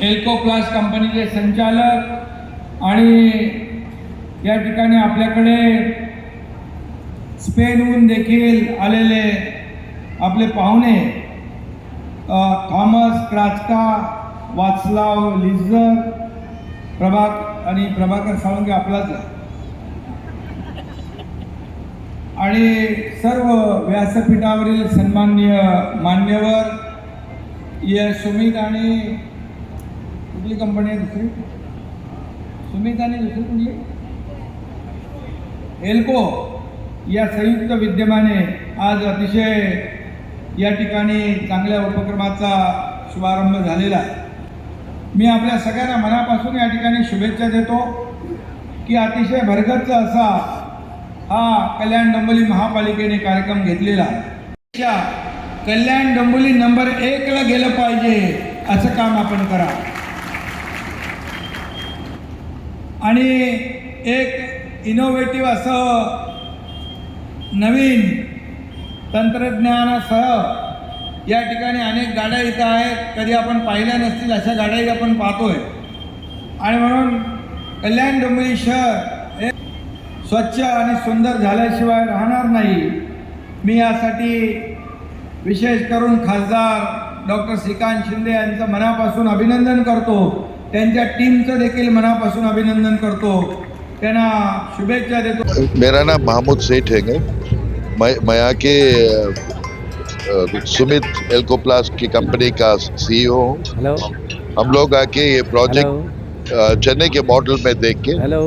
एल्को class कंपनीचे संचालक आणि या ठिकाणी आपल्याकडे स्पेनहून देखील आलेले आपले पाहुणे थॉमस क्राचका वाचलाव लिझर प्रभाग आणि प्रभाकर सावंगे आपलाच आहे. आणि सर्व व्यासपीठावरील सन्माननीय मान्यवर या सुमित आणि कुठली कंपनी आहे दुसरी? सुमित आणि दुसरी कुठली? एल्को या संयुक्त विद्यमाने आज अतिशय या ठिकाणी चांगल्या उपक्रमाचा शुभारंभ झालेला आहे. मी आपल्या सगळ्यांना मनापासून या ठिकाणी शुभेच्छा देतो की अतिशय भरगच्च असा हा कल्याण डोंबिवली महापालिकेने कार्यक्रम घेतलेला कल्याण डोंबिवली नंबर एकला गेलं पाहिजे. असं काम आपण करा. आणि एक इनोव्हेटिव्ह असं नवीन तंत्रज्ञानासह या ठिकाणी अनेक गाड्या इथं आहेत. कधी आपण पाहिल्या नसतील अशा गाड्याही आपण पाहतोय. आणि म्हणून कल्याण डोंबिवली शहर हे स्वच्छ आणि सुंदर झाल्याशिवाय राहणार नाही. मी यासाठी विशेष करून खासदार डॉक्टर श्रीकांत शिंदे यांचं मनापासून अभिनंदन करतो. त्यांच्या टीमचं देखील मनापासून अभिनंदन करतो. त्यांना शुभेच्छा देतो. मेरा नाम महमूद सेठ है मैं मैं यहाँ के सुमित एल्कोप्लास की कंपनी का सीईओ हूँ। हम लोग आके ये प्रोजेक्ट चेन्नई के मॉडल में देख के हेलो।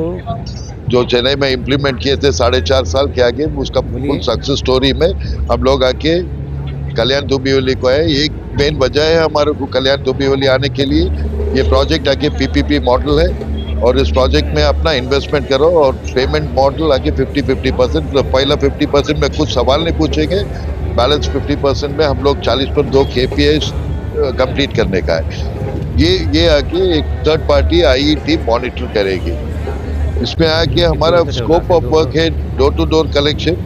जो चेन्नई में इम्प्लीमेंट किए थे साढ़े चार साल के आगे उसका फुल सक्सेस स्टोरी में हम लोग आके कल्याण दुबियोली को है एक मेन वजह है हमारे को कल्याण दुबियोली आने के लिए। ये प्रोजेक्ट आके पीपीपी मॉडल है और इस प्रोजेक्ट में अपना इन्वेस्टमेंट करो और पेमेंट मॉडल आगे 50 50 परसेंट पहला 50 परसेंट में कुछ सवाल नहीं पूछेंगे। बैलेंस 50 परसेंट में हम लोग 40 पर दो के पी एस कंप्लीट करने का है। ये ये आके एक third party I team monitor करेगी। इसमें आके हमारा स्कोप ऑफ़ वर्क है door to door collection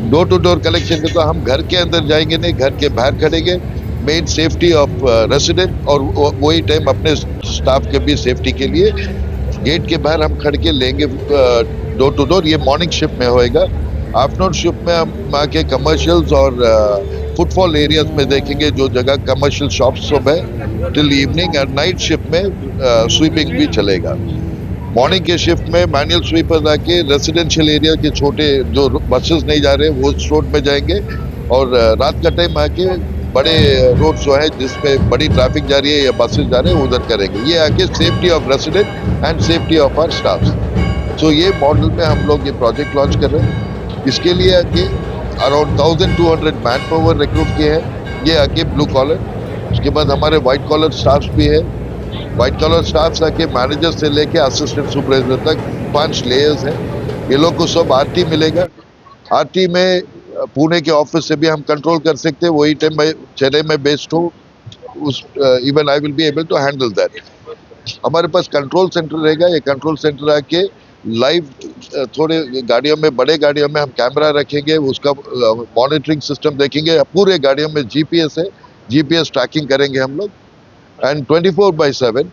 door to door collection तो हम घर के अंदर जाएँगे नहीं, घर के बाहर खड़ेंगे। मेन सेफ्टी ऑफ़ रेसिडेंट और वही टाइम अपने स्टाफ के भी सेफ्टी के लिए गेट के बाहर हम खड़ के लेंगे डोर टू डोर ये मॉर्निंग शिफ्ट में होएगा। आफ्टरनून शिफ्ट में हम आके कमर्शियल्स और फुटफॉल एरियाज़ में देखेंगे, जो जगह कमर्शियल शॉप्स सब है टिल इवनिंग और नाइट शिफ्ट में स्वीपिंग भी चलेगा। मॉर्निंग के शिफ्ट में मैनुअल स्वीपर्स आके रेजिडेंशियल एरिया के छोटे जो बसेस नहीं जा रहे, वो रोड में जाएँगे और रात का टाइम आके बड़े रोड जो है जिसपे बड़ी ट्रैफ़िक जा रही है या बसेस जा रहे हैं, उधर करेंगे। ये आके safety of resident and safety of our staff so ये मॉडल में हम लोग ये प्रोजेक्ट लॉन्च कर रहे हैं। इसके लिए आके around thousand two hundred man power recruit किए हैं। ये आके ब्लू कॉलर उसके बाद हमारे वाइट कॉलर स्टाफ भी है। व्हाइट कलर स्टाफ आके मैनेजर से लेके असिस्टेंट सुपरवाइजर तक पाँच लेयर्स हैं। ये लोग को सब आरटी मिलेगा। आरटी में, पुणे के ऑफ़िस से भी हम कंट्रोल कर सकते वही टाइम मैं, चेन्नई में बेस्ड हूँ। उस even I will be able to handle that हमारे पास कंट्रोल सेंटर रहेगा। ये कंट्रोल सेंटर आके लाइव थोड़े गाड़ियों में, बड़े गाड़ियों में हम कैमरा रखेंगे। उसका मॉनिटरिंग सिस्टम देखेंगे। पूरे गाड़ियों में जीपीएस है। जीपीएस ट्रैकिंग करेंगे हम लोग। एंड 24 फोर बाई सेवन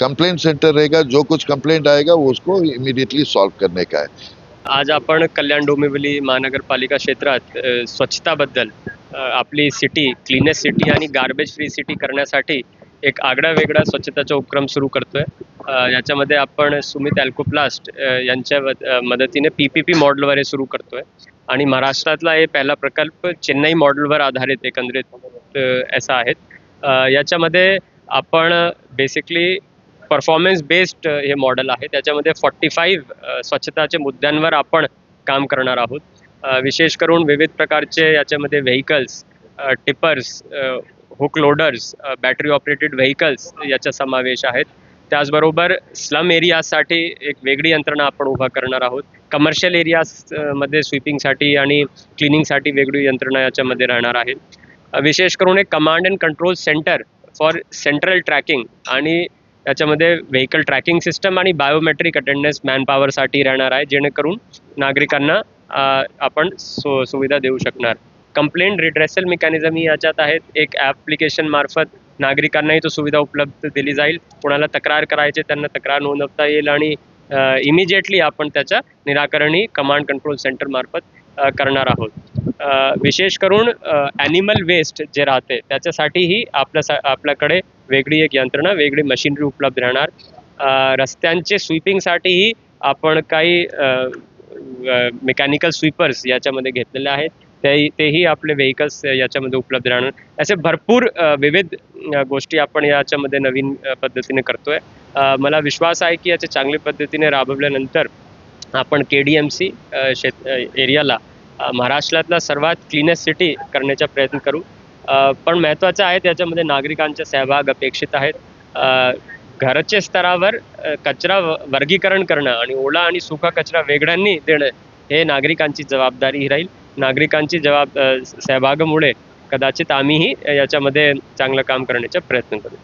कंप्लेंट सेंटर रहेगा जो कुछ कंप्लेंट आएगा वो उसको इमीडिएटली सॉल्व करने का है। आज आपण कल्याण डोंबिवली महानगरपालिका क्षेत्रात स्वच्छताबद्दल आपली सिटी क्लीनेस्ट सिटी आणि गार्बेज फ्री सिटी करण्यासाठी एक आगळा वेगळा स्वच्छताचा उपक्रम सुरू करतोय. याच्यामध्ये आपण सुमित अल्कोप्लास्ट यांच्या मदतीने पी पी पी मॉडेलवर हे सुरू करतोय. आणि महाराष्ट्रातला हे पहिला प्रकल्प चेन्नई मॉडेलवर आधारित एकंदरीत असा आहेत याच्यामध्ये आपण बेसिकली परफॉर्मन्स बेस्ड हे मॉडेल आहे. त्याच्यामध्ये फॉर्टी फाईव्ह स्वच्छताच्या मुद्द्यांवर आपण काम करणार आहोत. विशेष करून विविध प्रकारचे याच्यामध्ये vehicles tippers hook loaders battery operated vehicles याचा समावेश आहेत. त्याचबरोबर स्लम एरियासाठी एक वेगळी यंत्रणा आपण उभा करणार आहोत. कमर्शियल एरियामध्ये स्वीपिंगसाठी आणि क्लिनिंगसाठी वेगळी यंत्रणा याच्यामध्ये राहणार आहे. विशेष करून एक command and control centre for central tracking आणि त्याच्यामध्ये व्हेकल ट्रॅकिंग सिस्टम आणि बायोमेट्रिक अटेंडन्स मॅनपॉवरसाठी राहणार आहे जेणेकरून नागरिकांना आपण सु सुविधा देऊ शकणार. कंप्लेंट रिड्रेसल मेकॅनिझम ही याच्यात आहेत. एक ॲप्लिकेशन मार्फत नागरिकांनाही तो सुविधा उपलब्ध दिली जाईल. कोणाला तक्रार करायचे त्यांना तक्रार नोंदवता येईल आणि इमिजिएटली आपण त्याचं निराकरणही कमांड कंट्रोल सेंटरमार्फत करणार आहोत. विशेष करून ॲनिमल वेस्ट जे राहते त्याच्यासाठीही आपल्या सा आपल्याकडे वेगळी एक यंत्रणा वेगळी मशिनरी उपलब्ध राहणार. रस्त्यांचे स्वीपिंगसाठीही आपण काही मेकॅनिकल स्वीपर्स याच्यामध्ये घेतलेले आहेत. ते तेही आपले व्हेकल्स याच्यामध्ये उपलब्ध राहणार. असे भरपूर विविध गोष्टी आपण याच्यामध्ये नवीन पद्धतीने करतोय. मला विश्वास आहे की याचे चांगल्या पद्धतीने राबवल्यानंतर आपण के डी एम सी शेत एरियाला महाराष्ट्रातला सर्वात क्लीनेस्ट सिटी करण्याचा प्रयत्न करू. पण महत्त्वाचं आहे त्याच्यामध्ये नागरिकांचे सहभाग अपेक्षित आहेत. घरच्या घराच्या स्तरावर कचरा वर्गीकरण करणं आणि ओला आणि सुका कचरा वेगळ्यांनी देणं हे नागरिकांची जबाबदारी राहील. नागरिकांची जबाब सहभागामुळे कदाचित आम्हीही याच्यामध्ये चांगलं काम करण्याचा प्रयत्न करू.